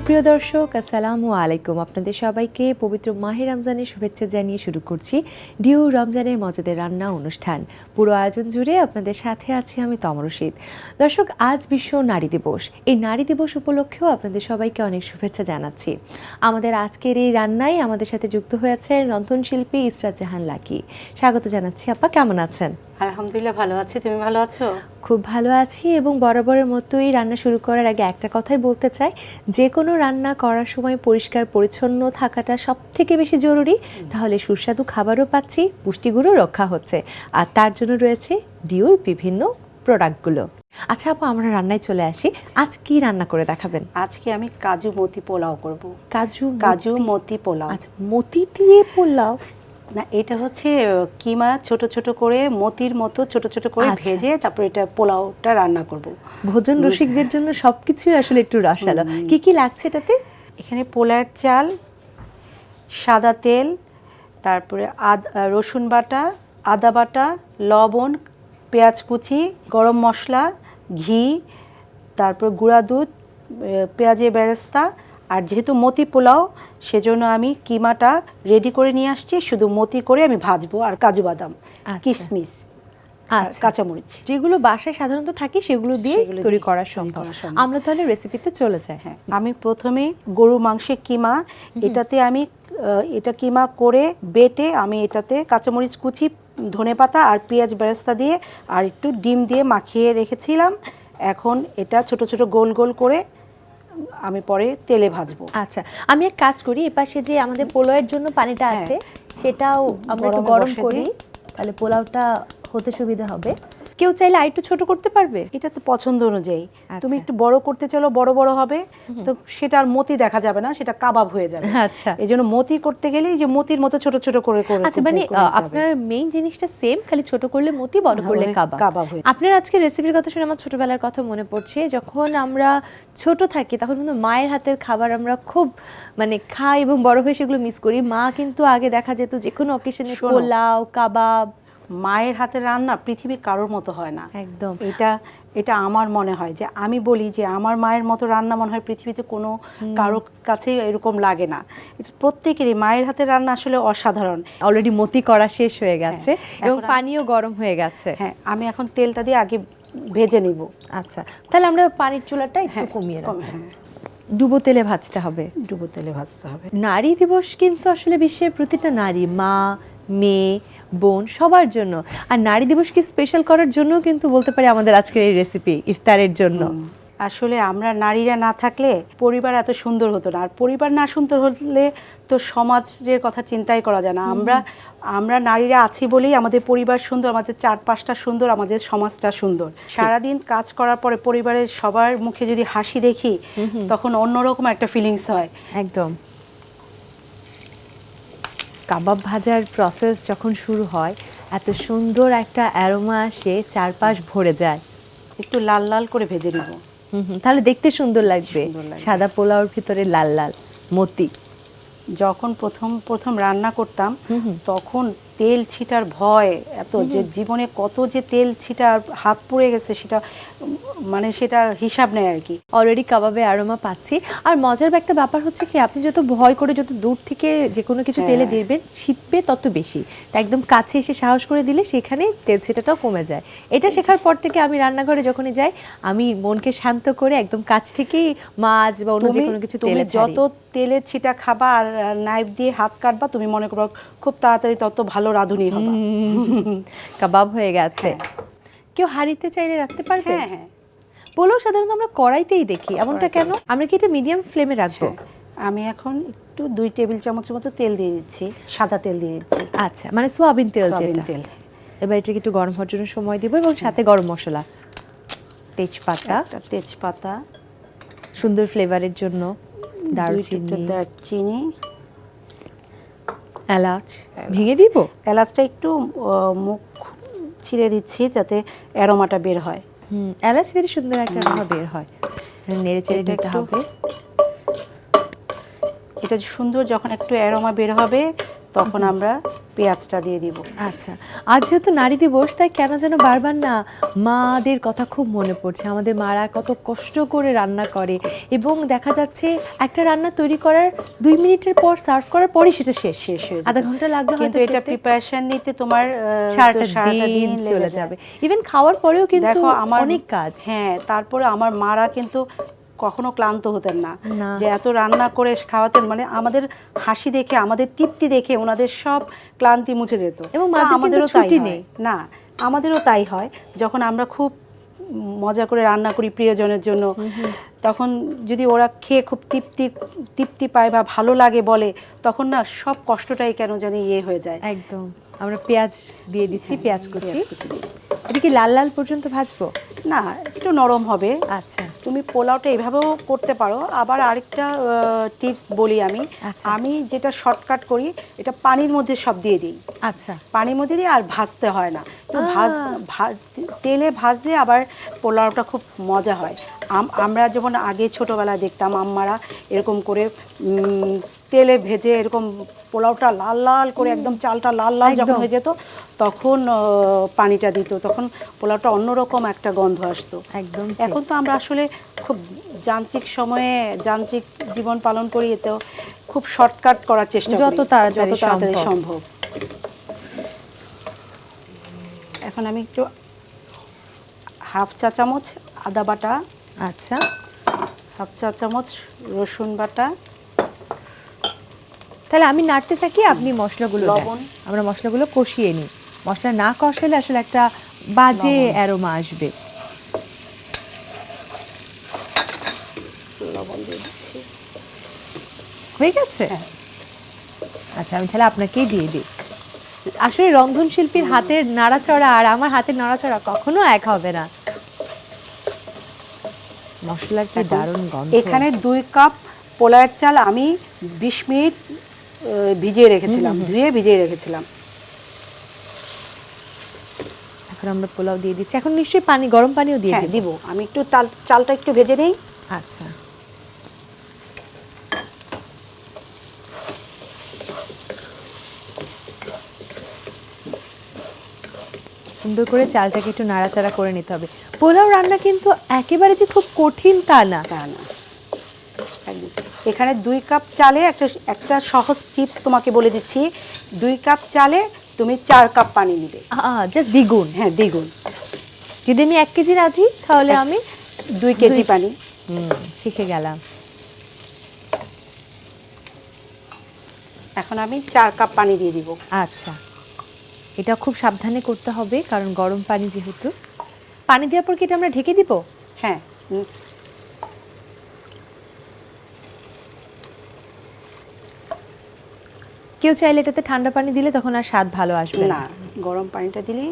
সুপ্রিয় দর্শক, আসসালামু আলাইকুম। আপনাদের সবাইকে পবিত্র মাহে রমজানের শুভেচ্ছা জানিয়ে শুরু করছি ডিউ রমজানের মজাদের রান্না অনুষ্ঠান। পুরো আয়োজন জুড়ে আপনাদের সাথে আছি আমি তমরশীদ দর্শক, আজ বিশ্ব নারী দিবস। এই নারী দিবস উপলক্ষেও আপনাদের সবাইকে অনেক শুভেচ্ছা জানাচ্ছি। আমাদের আজকের এই রান্নায় আমাদের সাথে যুক্ত হয়েছে রন্ধনশিল্পী ইসরাত জাহান লাকি। স্বাগত জানাচ্ছি, আপা, কেমন আছেন? আলহামদুলিল্লাহ ভালো আছি। তুমি ভালো আছো? খুব ভালো আছি এবং বরাবরের মতোই রান্না শুরু করার আগে একটা কথাই বলতে চাই। যে কোনো রান্না করার সময় পরিষ্কার পরিচ্ছন্ন থাকাটা সব থেকে বেশি জরুরি। তাহলে সুস্বাদু খাবারও পাচ্ছি পুষ্টিগুলো রক্ষা হচ্ছে। আর তার জন্য রয়েছে ডিওর বিভিন্ন প্রোডাক্টগুলো। আচ্ছা আপু আমরা রান্নায় চলে আসি। আজ কি রান্না করে দেখাবেন? আজকে আমি কাজু মতি পোলাও করব। কাজু কাজু মতি পোলাও। আচ্ছা মতি দিয়ে পোলাও? না এটা হচ্ছে কিমা ছোট ছোট করে মতির মতো ছোট ছোট করে আচ্ছা। ভেজে তারপর এটা পোলাওটা রান্না করব। ভোজন রসিকদের জন্য সবকিছুই আসলে একটু রসালো। কি কি লাগছে এটাতে? এখানে পোলার চাল সাদা তেল তারপরে আদ রসুন বাটা আদা বাটা লবণ পেঁয়াজ কুচি গরম মশলা ঘি তারপর গুঁড়া দুধ পেঁয়াজের বেরেস্তা আর যেহেতু মতি পোলাও সেজন্য আমি কিমাটা রেডি করে নিয়ে আসছি শুধু মতি করে আমি ভাজবো আর কাজু বাদাম আচ্ছা। কিশমিশ আর আচ্ছা। কাঁচামরিচ। যেগুলো বাসায় সাধারণত থাকে সেগুলো দিয়ে তৈরি করা সম্ভব। আমরা তাহলে রেসিপিতে চলে যাই। হ্যাঁ আমি প্রথমে গরু মাংসের কিমা এটাতে আমি এটা কিমা করে বেটে আমি এটাতে কাঁচামরিচ কুচি ধনে পাতা আর পেঁয়াজ বেরেস্তা দিয়ে আর একটু ডিম দিয়ে মাখিয়ে রেখেছিলাম। এখন এটা ছোট ছোট গোল গোল করে আমি পরে তেলে ভাজবো। আচ্ছা আমি এক কাজ করি এপাশে যে আমাদের পোলাওয়ের জন্য পানিটা হ্যাঁ। আছে সেটাও আমরা একটু গরম করি তাহলে পোলাওটা হতে সুবিধা হবে। কেউ চাইলে আর একটু ছোট করতে পারবে? এটা তো পছন্দ অনুযায়ী। তুমি আচ্ছা। একটু বড় করতে চলো বড় বড় হবে তো সেটা আর মতি দেখা যাবে না সেটা কাবাব হয়ে যাবে। আচ্ছা। এই জন্য মতি করতে গেলে যে মতির মতো ছোট ছোট করে করে আচ্ছা মানে। আপনার মেইন জিনিসটা সেম খালি ছোট করলে মতি বড় করলে হ্যাঁ, কাবাব। কাবাব হয়ে আপনার আজকে রেসিপির কথা শুনে আমার ছোটবেলার কথা মনে পড়ছে যখন আমরা ছোট থাকি তখন কিন্তু মায়ের হাতের খাবার আমরা খুব মানে খাই এবং বড় হয়ে সেগুলো মিস করি। মা কিন্তু আগে দেখা যেত যে কোনো অকেশনে শোনো। পোলাও কাবাব মায়ের হাতের রান্না পৃথিবীর কারোর মতো হয় না। একদম। এটা এটা আমার মনে হয় যে আমি বলি যে আমার মায়ের মতো রান্না মনে হয় পৃথিবীতে কোনো কারও কাছেই এরকম লাগে না। প্রত্যেকেরই মায়ের হাতের রান্না আসলে অসাধারণ। অলরেডি মতি করা শেষ হয়ে গেছে হ্যাঁ, এবং পানিও গরম হয়ে গেছে। হ্যাঁ আমি এখন তেলটা দিয়ে আগে ভেজে নিব। আচ্ছা তাহলে আমরা পানির চুলাটা একটু হ্যাঁ কমিয়ে কম- রাখব হ্যাঁ। ডুবো তেলে ভাজতে হবে। ডুবো তেলে ভাজতে হবে। নারী দিবস কিন্তু আসলে বিশ্বের প্রতিটা নারী মা মেয়ে বোন সবার জন্য। আর নারী দিবসকে স্পেশাল করার জন্য কিন্তু বলতে পারি আমাদের আজকের এই রেসিপি ইফতারের জন্য। আসলে আমরা নারীরা না থাকলে পরিবার এত সুন্দর হতো না। আর পরিবার না সুন্দর হলে তো সমাজের কথা চিন্তাই করা যায় না। আমরা আমরা নারীরা আছি বলেই আমাদের পরিবার সুন্দর আমাদের চারপাশটা সুন্দর আমাদের সমাজটা সুন্দর। সারাদিন কাজ করার পরে পরিবারের সবার মুখে যদি হাসি দেখি তখন অন্যরকম একটা ফিলিংস হয়। একদম। কাবাব ভাজার প্রসেস যখন শুরু হয় এত সুন্দর একটা অ্যারোমা আসে চারপাশ ভরে যায়। একটু লাল লাল করে ভেজে নিব। তাহলে দেখতে সুন্দর লাগবে। সাদা পোলাওর ভিতরে লাল লাল মতি যখন প্রথম প্রথম রান্না করতাম তখন তেল ছিটার ভয় এত যে জীবনে কত যে তেল ছিটার হাত পুড়ে গেছে সেটা মানে সেটার হিসাব নেই আর কি। অলরেডি কাবাবে আরোমা পাচ্ছি। আর মজার একটা ব্যাপার হচ্ছে কি আপনি যত ভয় করে যত দূর থেকে যে কোনো কিছু তেলে হ্যাঁ। দিবেন ছিটবে তত বেশি। তা একদম কাছে এসে সাহস করে দিলে সেখানে তেল ছিটাটাও কমে যায়। এটা শেখার পর থেকে আমি রান্নাঘরে যখনই যাই আমি মনকে শান্ত করে একদম কাছ থেকেই মাছ বা অন্য যে কোনো কিছু তেলে যত তেলের ছিটা খাবা আর নাইফ দিয়ে হাত কাটবা তুমি মনে করো খুব তাড়াতাড়ি তত ভালো রাঁধুনি হবা। কাবাব হয়ে গেছে। কেউ হারিতে চাইলে রাখতে পারবে? হ্যাঁ হ্যাঁ। পোলাও সাধারণত আমরা কড়াইতেই দেখি। এমনটা কেন? আমরা কি এটা মিডিয়াম ফ্লেমে রাখব? হ্যাঁ। আমি এখন একটু দুই টেবিল চামচের মতো তেল দিয়ে দিচ্ছি। সাদা তেল দিয়ে দিচ্ছি। আচ্ছা মানে সোয়াবিন তেল সয়াবিন তেল। এবার এটাকে একটু গরম হওয়ার জন্য সময় দিব এবং সাথে গরম মশলা। তেজপাতা। তেজপাতা। সুন্দর ফ্লেভারের জন্য দারচিনি। দারচিনি। এলাচ ভেঙে দিব? এলাচটা একটু মুখ ছিঁড়ে দিচ্ছি যাতে অ্যারোমাটা বের হয়। হুম এলাচ দিয়ে সুন্দর একটা অ্যারোমা বের হয় নেড়ে চেড়ে দিতে নিতে হবে। এটা সুন্দর যখন একটু অ্যারোমা বের হবে তখন আমরা পেঁয়াজটা দিয়ে দিব। আচ্ছা আজ যেহেতু নারী দিবস তাই কেন যেন বারবার না মাদের কথা খুব মনে পড়ছে। আমাদের মারা কত কষ্ট করে রান্না করে এবং দেখা যাচ্ছে একটা রান্না তৈরি করার দুই মিনিটের পর সার্ভ করার পরই সেটা শেষ শেষ হয়ে আধা ঘণ্টা লাগল কিন্তু এটা প্রিপারেশন নিতে তোমার সারাটা দিন চলে যাবে। ইভেন খাওয়ার পরেও কিন্তু দেখো আমার অনেক কাজ। হ্যাঁ তারপরে আমার মারা কিন্তু কখনো ক্লান্ত হতেন না। যে এত রান্না করে খাওয়াতেন মানে আমাদের হাসি দেখে আমাদের তৃপ্তি দেখে ওনাদের সব ক্লান্তি মুছে যেত। এবং আমাদেরও তাই নেই। না আমাদেরও তাই হয়। যখন আমরা খুব মজা করে রান্না করি প্রিয়জনের জন্য তখন যদি ওরা খেয়ে খুব তৃপ্তি তৃপ্তি পায় বা ভালো লাগে বলে তখন না সব কষ্টটাই কেন জানি ইয়ে হয়ে যায়। একদম। আমরা পেঁয়াজ দিয়ে দিচ্ছি পেঁয়াজ কুচি। পেঁয়াজ কুচি এটা কি লাল লাল পর্যন্ত ভাজবো? না একটু নরম হবে। আচ্ছা। তুমি পোলাওটা এভাবেও করতে পারো। আবার আরেকটা টিপস বলি আমি। আচ্ছা। আমি যেটা শর্টকাট করি এটা পানির মধ্যে সব দিয়ে দিই। আচ্ছা। পানির মধ্যে দিয়ে আর ভাজতে হয় না। তো ভাজ তেলে ভাজলে আবার পোলাওটা খুব মজা হয়। আমরা যেমন আগে ছোটোবেলায় দেখতাম আম্মারা এরকম করে তেলে ভেজে এরকম পোলাওটা লাল লাল করে একদম চালটা লাল লাল যখন হয়ে যেত তখন পানিটা দিত তখন পোলাওটা অন্যরকম একটা গন্ধ আসতো। একদম এখন তো আমরা আসলে খুব যান্ত্রিক সময়ে যান্ত্রিক জীবন পালন করি এতেও খুব শর্টকাট করার চেষ্টা যত তাড়াতাড়ি যত তাড়াতাড়ি সম্ভব। সম্ভব। এখন আমি একটু হাফ চা চামচ আদা বাটা আচ্ছা হাফ চা চামচ রসুন বাটা। তাহলে আমি নাড়তে থাকি আপনি মশলাগুলো লবণ। আমরা মশলাগুলো কষিয়ে নিই। মশলা না কষালে আসলে একটা বাজে অ্যারোমা আসবে। লবণ দিয়ে দিচ্ছি। হয়ে গেছে? হ্যাঁ। আচ্ছা আমি তাহলে আপনাকেই দিয়ে দিই। আসলে রন্ধন শিল্পীর হাতের নাড়াচড়া আর আমার হাতের নাড়াচড়া কখনো এক হবে না। মশলার কি দারুণ গন্ধ। এখানে দুই কাপ পোলায়ের চাল আমি বিশ মিনিট ভিজিয়ে রেখেছিলাম ধুয়ে ভিজিয়ে রেখেছিলাম। এখন আমরা পোলাও দিয়ে দিচ্ছি। এখন নিশ্চয়ই পানি গরম পানিও দিয়ে হ্যাঁ দিব। দিব। আমি একটু চাল চালটা একটু ভেজে নেই। আচ্ছা। সুন্দর করে চালটাকে একটু নাড়াচাড়া করে নিতে হবে। পোলাও রান্না কিন্তু একেবারে যে খুব কঠিন তা না। তা না। এখানে দুই কাপ চালে একটা একটা সহজ টিপস তোমাকে বলে দিচ্ছি। দুই কাপ চালে তুমি চার কাপ পানি নিবে। জাস্ট দ্বিগুণ। হ্যাঁ দ্বিগুণ। যদি আমি এক কেজি রাঁধি তাহলে আমি দুই কেজি পানি। শিখে গেলাম। এখন আমি চার কাপ পানি দিয়ে দিব। আচ্ছা। এটা খুব সাবধানে করতে হবে কারণ গরম পানি যেহেতু। পানি দেওয়ার পর কি এটা আমরা ঢেকে দিব? হ্যাঁ। কেউ চাইলে এটাতে ঠান্ডা পানি দিলে তখন আর স্বাদ ভালো আসবে না। গরম পানিটা দিলে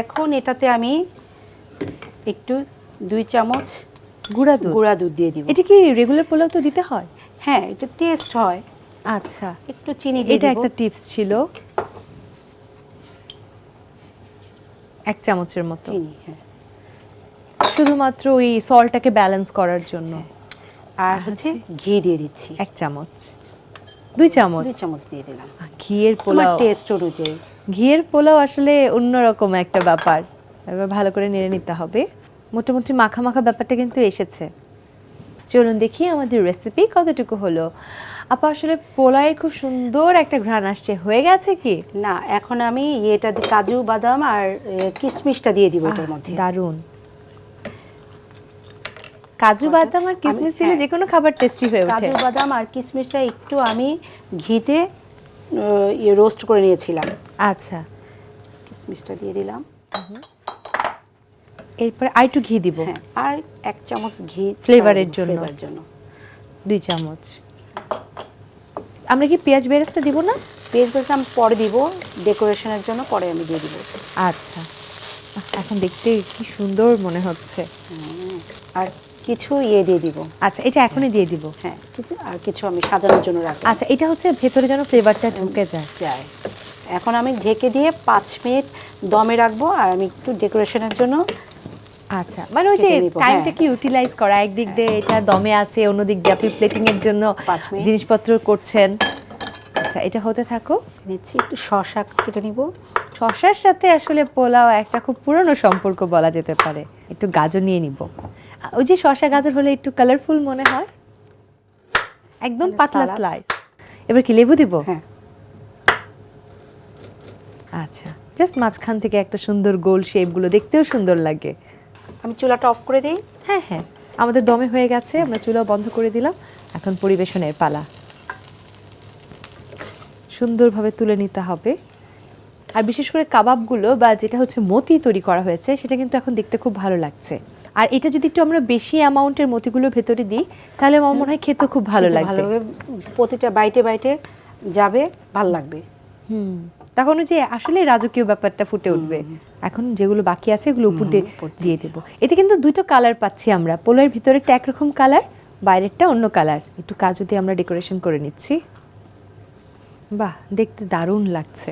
এখন এটাতে আমি একটু দুই চামচ গুঁড়া দুধ। গুঁড়া দুধ দিয়ে দিব। এটা কি রেগুলার পোলাও তো দিতে হয়? হ্যাঁ এটা টেস্ট হয়। আচ্ছা। একটু চিনি দিয়ে এটা একটা টিপস ছিল। এক চামচের মতো। চিনি হ্যাঁ। শুধুমাত্র ওই সল্টটাকে ব্যালেন্স করার জন্য। আর হচ্ছে ঘি দিয়ে দিচ্ছি। এক চামচ। দুই চামচ। দুই চামচ দিয়ে দিলাম। ঘিয়ের পোলাও। টেস্ট অনুযায়ী। ঘিয়ের পোলাও আসলে অন্যরকম একটা ব্যাপার। এবার ভালো করে নেড়ে নিতে হবে। মোটামুটি মাখা মাখা ব্যাপারটা কিন্তু এসেছে। চলুন দেখি আমাদের রেসিপি কতটুকু হলো। আপা আসলে পোলাওয়ের খুব সুন্দর একটা ঘ্রাণ আসছে। হয়ে গেছে কি? না এখন আমি এটা কাজু বাদাম আর কিশমিশটা দিয়ে দিব এটার মধ্যে। দারুণ। কাজু বাদাম আর কিশমিশ দিলে হ্যাঁ। যে কোনো খাবার টেস্টি হয়ে ওঠে। কাজু বাদাম আর কিশমিশটা একটু আমি ঘিতে রোস্ট করে নিয়েছিলাম। আচ্ছা। কিশমিশটা দিয়ে দিলাম। এরপর আর একটু ঘি দিব। হ্যাঁ আর এক চামচ ঘি ফ্লেভারের জন্য। ফ্লেভারের জন্য। দুই চামচ। আমরা কি পেঁয়াজ বেরেস্তা দিব না? পেঁয়াজ বেরেস্তা আমি পরে দিব ডেকোরেশনের জন্য পরে আমি দিয়ে দিব। আচ্ছা। এখন দেখতে কি সুন্দর মনে হচ্ছে। আর কিছু ইয়ে দিয়ে দিব। আচ্ছা এটা এখনই দিয়ে দিব। হ্যাঁ কিছু আর কিছু আমি সাজানোর জন্য রাখব। আচ্ছা এটা হচ্ছে ভেতরে যেন ফ্লেভারটা ঢুকে যায়। যায়। এখন আমি ঢেকে দিয়ে পাঁচ মিনিট দমে রাখব আর আমি একটু ডেকোরেশনের জন্য আচ্ছা মানে ওই যে টাইমটা হ্যাঁ। কি ইউটিলাইজ করা? একদিক দিয়ে এটা দমে আছে অন্যদিক দিয়ে আপনি প্লেটিং এর জন্য জিনিসপত্র করছেন। আচ্ছা এটা হতে থাকো নিচ্ছি একটু শশা কেটে নিব। শশার সাথে আসলে পোলাও একটা খুব পুরনো সম্পর্ক বলা যেতে পারে। একটু গাজর নিয়ে নিব। ওই যে শশা গাজর হলে একটু কালারফুল মনে হয়। একদম মানে পাতলা স্লাইস এবার কি লেবু দিব? হ্যাঁ। আচ্ছা জাস্ট মাঝখান থেকে একটা সুন্দর গোল শেপগুলো দেখতেও সুন্দর লাগে। আমি চুলাটা অফ করে দিই। হ্যাঁ হ্যাঁ। আমাদের দমে হয়ে গেছে আমরা চুলা বন্ধ করে দিলাম। এখন পরিবেশনের পালা। সুন্দরভাবে তুলে নিতে হবে। আর বিশেষ করে কাবাবগুলো বা যেটা হচ্ছে মতি তৈরি করা হয়েছে সেটা কিন্তু এখন দেখতে খুব ভালো লাগছে। আর এটা যদি একটু আমরা বেশি অ্যামাউন্টের মতিগুলো ভেতরে দিই তাহলে আমার মনে হয় খেতে খুব ভালো লাগবে। ভালোভাবে প্রতিটা বাইটে বাইটে যাবে ভালো লাগবে। হুম। তখন যে আসলে রাজকীয় ব্যাপারটা ফুটে উঠবে। এখন যেগুলো বাকি আছে এগুলো উপর দিয়ে দিয়ে দেবো। এতে কিন্তু দুটো কালার পাচ্ছি আমরা। পোলার ভিতরেরটা একরকম কালার বাইরেরটা অন্য কালার একটু কাজু দিয়ে আমরা ডেকোরেশন করে নিচ্ছি। বাহ দেখতে দারুণ লাগছে।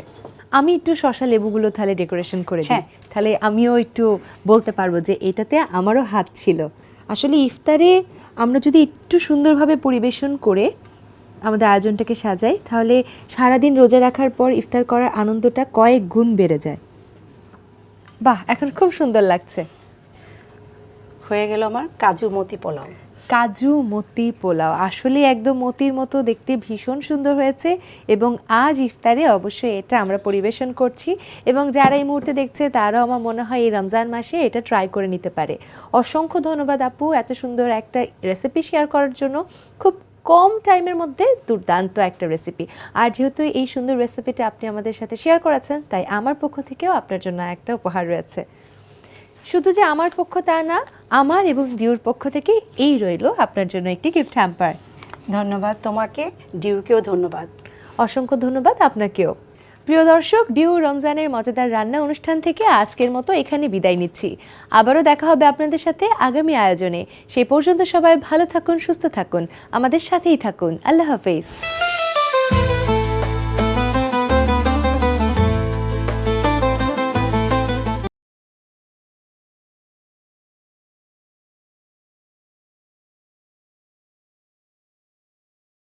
আমি একটু শশা লেবুগুলো তাহলে ডেকোরেশন করে দিই। হ্যাঁ। তাহলে আমিও একটু বলতে পারব যে এটাতে আমারও হাত ছিল। আসলে ইফতারে আমরা যদি একটু সুন্দরভাবে পরিবেশন করে আমাদের আয়োজনটাকে সাজাই। তাহলে সারাদিন রোজা রাখার পর ইফতার করার আনন্দটা কয়েক গুণ বেড়ে যায়। বাহ এখন খুব সুন্দর লাগছে। হয়ে গেল আমার কাজু মতি পোলাও। কাজু মতি পোলাও আসলে একদম মতির মতো দেখতে ভীষণ সুন্দর হয়েছে এবং আজ ইফতারে অবশ্যই এটা আমরা পরিবেশন করছি এবং যারা এই মুহূর্তে দেখছে তারাও আমার মনে হয় এই রমজান মাসে এটা ট্রাই করে নিতে পারে। অসংখ্য ধন্যবাদ আপু এত সুন্দর একটা রেসিপি শেয়ার করার জন্য। খুব কম টাইমের মধ্যে দুর্দান্ত একটা রেসিপি আর যেহেতু এই সুন্দর রেসিপিটা আপনি আমাদের সাথে শেয়ার করেছেন তাই আমার পক্ষ থেকেও আপনার জন্য একটা উপহার রয়েছে। শুধু যে আমার পক্ষ তা না আমার এবং ডিউর পক্ষ থেকে এই রইল আপনার জন্য একটি গিফট হ্যাম্পার ধন্যবাদ তোমাকে ডিউকেও ধন্যবাদ। অসংখ্য ধন্যবাদ আপনাকেও। প্রিয় দর্শক, ডিউ রমজানের মজাদার রান্না অনুষ্ঠান থেকে আজকের মতো এখানে বিদায় নিচ্ছি। আবারও দেখা হবে আপনাদের সাথে আগামী আয়োজনে। সে পর্যন্ত সবাই ভালো থাকুন, সুস্থ থাকুন। আমাদের সাথেই থাকুন। আল্লাহ হাফেজ।